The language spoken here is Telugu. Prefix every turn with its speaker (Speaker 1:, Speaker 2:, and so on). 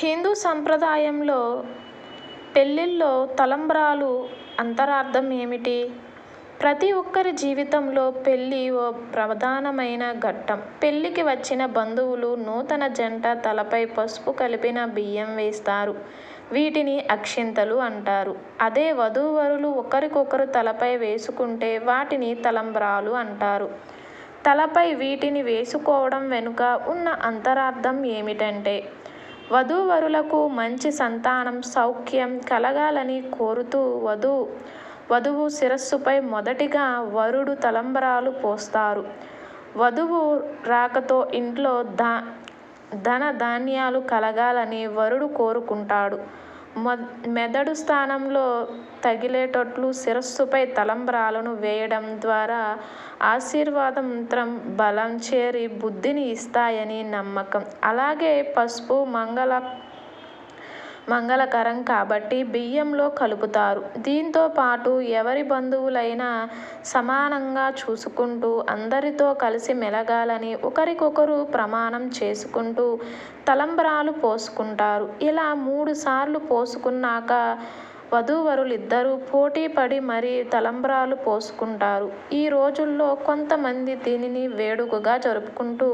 Speaker 1: హిందూ సంప్రదాయంలో పెళ్ళిలో తలంబ్రాలు అంతరార్థం ఏమిటి? ప్రతి ఒక్కరి జీవితంలో పెళ్ళి ఓ ప్రధానమైన ఘట్టం. పెళ్ళికి వచ్చిన బంధువులు నూతన జంట తలపై పసుపు కలిపిన బియ్యం వేస్తారు. వీటిని అక్షింతలు అంటారు. అదే వధూవరులు ఒకరికొకరు తలపై వేసుకుంటే వాటిని తలంబ్రాలు అంటారు. తలపై వీటిని వేసుకోవడం వెనుక ఉన్న అంతరార్థం ఏమిటంటే వధూవరులకు మంచి సంతానం సౌఖ్యం కలగాలని కోరుతూ వధువు శిరస్సుపై మొదటిగా వరుడు తలంబరాలు పోస్తారు. వధువు రాకతో ఇంట్లో ధన ధాన్యాలు కలగాలని వరుడు కోరుకుంటాడు. మెదడు స్థానంలో తగిలేటట్లు శిరస్సుపై తలంబ్రాలను వేయడం ద్వారా ఆశీర్వాదం మంత్రం బలం చేరి బుద్ధిని ఇస్తాయని నమ్మకం. అలాగే పసుపు మంగళ మంగళకరం కాబట్టి బియ్యంలో కలుపుతారు. దీంతో పాటు ఎవరి బంధువులైనా సమానంగా చూసుకుంటూ అందరితో కలిసి మెలగాలని ఒకరికొకరు ప్రమాణం చేసుకుంటూ తలంబ్రాలు పోసుకుంటారు. ఇలా మూడు సార్లు పోసుకున్నాక వధూవరులిద్దరూ పోటీ పడి మరీ తలంబ్రాలు పోసుకుంటారు. ఈ రోజుల్లో కొంతమంది దీనిని వేడుకగా జరుపుకుంటూ